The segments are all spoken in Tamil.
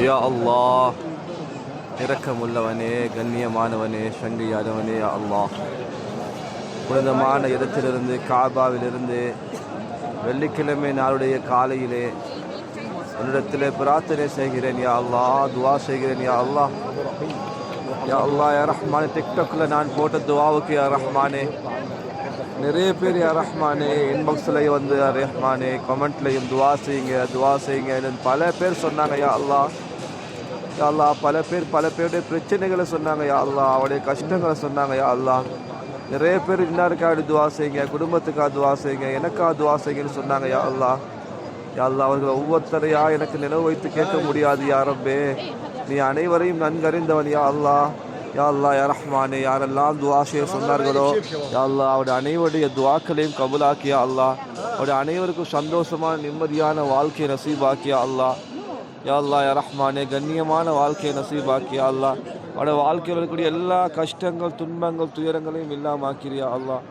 யா அல்லாஹ் இரக்கமுள்ளவனே கண்ணியமானவனே சங்கையானவனே யா அல்லாஹ். புனிதமான இடத்திலிருந்து காபாவிலிருந்து வெள்ளிக்கிழமை நாளுடைய காலையிலே உன்னிடத்திலே பிரார்த்தனை செய்கிறேன் யா அல்லாஹ். துவா செய்கிறேன் யா அல்லாஹ். யா அல்லாஹ் யா ரஹ்மானே டிக்டாக்கில் நான் போட்ட துவாவுக்கு யா ரஹ்மானே. நிறைய பேர் யா ரஹ்மானே இன்பாக்ஸ்லையும் வந்து யா ரஹ்மானே கமெண்ட்லையும் துவா செய்யுங்க துவா செய்யுங்க பல பேர் சொன்னாங்க யா அல்லாஹ். யாழ்லா பல பேர் பல பேருடைய பிரச்சனைகளை சொன்னாங்க யாழ்லா அல்லாஹ். அவருடைய கஷ்டங்களை சொன்னாங்க யா அல்லாஹ். நிறைய பேர் இன்னாருக்காக துவா செய்யுங்க குடும்பத்துக்காக துவா செய்யுங்க எனக்காக துவா செய்யுங்கன்னு சொன்னாங்க யா அல்லாஹ். யா அவர்கள் ஒவ்வொருத்தரையா எனக்கு நினைவு வைத்து கேட்க முடியாது யாரப்பே நீ அனைவரையும் நன்கறிந்தவன் யா அல்லாஹ். யா அல்லாஹ் யா ரஹ்மானே யாரெல்லாம் துவா செய்ய சொன்னார்களோ யா அவருடைய அனைவருடைய துவாக்களையும் கபுலாக்கியா அல்லா அவருடைய அனைவருக்கும் சந்தோஷமான நிம்மதியான வாழ்க்கையை நசீபாக்கியா அல்லாஹ். யா யா ரஹ்மானே கண்ணியமான வாழ்க்கையை நசீபாக்கியா அல்லாஹ். அவட வாழ்க்கையில் இருக்கக்கூடிய எல்லா கஷ்டங்கள் துன்பங்கள் துயரங்களையும் இல்லாமாக்கிறியா அல்லாஹ்.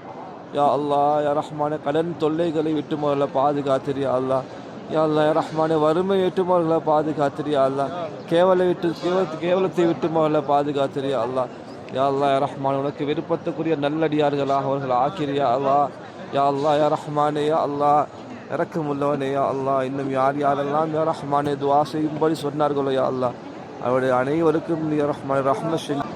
யா அல்லாஹ் யா ரஹ்மானே கடன் தொல்லைகளை விட்டு முதல்ல பாதுகாத்திரியா அல்லாஹ். யா அல்லாஹ் யா ரஹ்மானே வறுமை விட்டு முதல்ல பாதுகாத்திரியா அல்லாஹ். கேவலை விட்டு கேவல கேவலத்தை விட்டு முதல்ல பாதுகாத்திரியா அல்லாஹ். யா அல்லாஹ் யா ரஹ்மான் உனக்கு விருப்பத்துக்குரிய நல்லடியார்களாக அவர்கள் ஆக்கிறியா அல்லாஹ். யா அல்லாஹ் யா ரஹ்மானே யா அல்லாஹ். இறக்கமுள்ளவனே யா அல்லாஹ் இன்னும் யார் யாரெல்லாம் யா ரஹ்மானே துவா செய்யும்படி சொன்னார்களோ யா அல்லா. அவருடைய அனைவருக்கும் நீ ரஹ்மான் ரஹ்ம செஞ்சு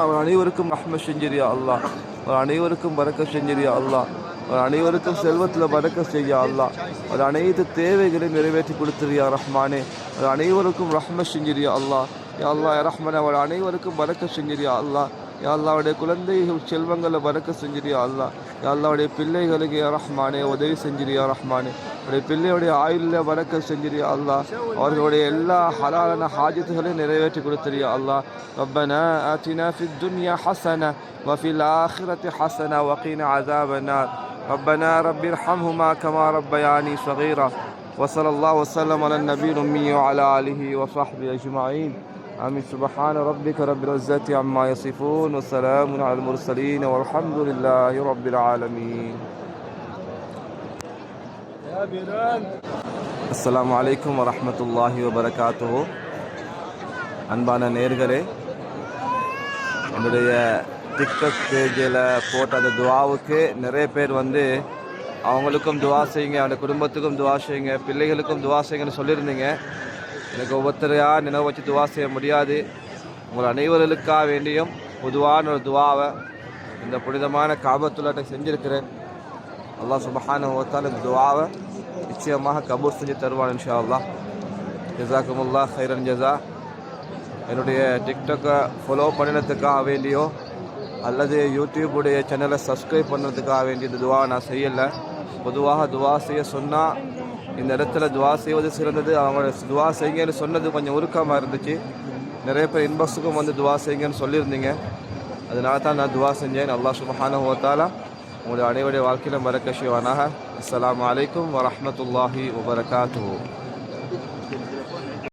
அவர் அனைவருக்கும் ரஹ்ம செஞ்சிரியா அல்லாஹ் அவர் அனைவருக்கும் பறக்க செஞ்சிரியா அல்லாஹ் அவர் அனைவருக்கும் செல்வத்தில் பறக்க செய்யா அல்லாஹ் அவர் அனைத்து தேவைகளையும் நிறைவேற்றி கொடுத்துறியா ரஹ்மானே. அவர் அனைவருக்கும் ரஹ்ம செஞ்சிரியா அல்லாஹ் யா அல்லாஹ் யா ரஹ்மானே அவர் அனைவருக்கும் பறக்க செஞ்சிரியா அல்லாஹ் யா அல்லாஹ் அவருடைய குழந்தைகள் செல்வங்களை பறக்க செஞ்சிரியா அல்லாஹ் யா அல்லாஹ் அவருடைய பிள்ளைகளுக்கு யா ரஹ்மானே உதவி செஞ்சிரியா ரஹ்மானே அவருடைய பிள்ளையுடைய ஆயுளில் பறக்க செஞ்சிரியா அல்லாஹ் அவர்களுடைய எல்லா ஹலாலான ஹாஜத்துகளையும் நிறைவேற்றி கொடுத்துறியா அல்லாஹ் ربنا آتنا في الدنيا حسنة وفي الآخرة حسنة وقنا عذاب النار ربنا رب ارحمهما كما ربياني صغيرا وصلى الله وسلم على النبي الأمي وعلى آله وصحبه أجمعين آمين سبحان ربك رب العزة عما يصفون وسلام على المرسلين والحمد لله رب العالمين அஸ்ஸலாமு அலைக்கும் வரஹ்மத்துல்லாஹி வபரகாத்துஹு அன்பான நேர்களே என்னுடைய டிக்டாக் பேஜில் போட்ட அந்த துவாவுக்கு நிறைய பேர் வந்து அவங்களுக்கும் துவா செய்யுங்க அவனுடைய குடும்பத்துக்கும் துவா செய்யுங்க பிள்ளைகளுக்கும் துவா செய்யுங்கன்னு சொல்லியிருந்தீங்க எனக்கு ஒவ்வொருத்தரையாக நினைவு வச்சு துவா செய்ய முடியாது. உங்கள் அனைவர்களுக்காக வேண்டியும் பொதுவான ஒரு துவாவை இந்த புனிதமான காபத்துள்ளாட்டை செஞ்சுருக்கிறேன். அல்லாஹ் சுபஹான ஓத்தால் இந்த துவாவை நிச்சயமாக கபூர் செஞ்சு தருவான் இன்ஷா அல்லா ஜசாக்குமுல்லா ஹைரன் ஜசா என்னுடைய டிக்டாக்கை ஃபாலோ பண்ணினதுக்காக வேண்டியோ அல்லது யூடியூபுடைய சேனலை சப்ஸ்கிரைப் பண்ணுறதுக்காக வேண்டிய இந்த துவா நான் செய்யலை. பொதுவாக துவா செய்ய சொன்னால் இந்த இடத்துல துவா செய்வது சிறந்தது. அவங்க துவா செய்யுங்கன்னு சொன்னது கொஞ்சம் உருக்கமாக இருந்துச்சு. நிறைய பேர் இன்பாக்ஸுக்கும் வந்து துவா செய்யுங்கன்னு சொல்லியிருந்தீங்க. அதனால தான் நான் துவா செஞ்சேன். அல்லாஹ் சுபஹான ஹோத்தாலா உங்களுடைய அனைவருடைய வாழ்க்கையிலும் பரக்க செய்வானாக. அஸ்ஸலாமு அலைக்கும் வரஹ்மத்துல்லாஹி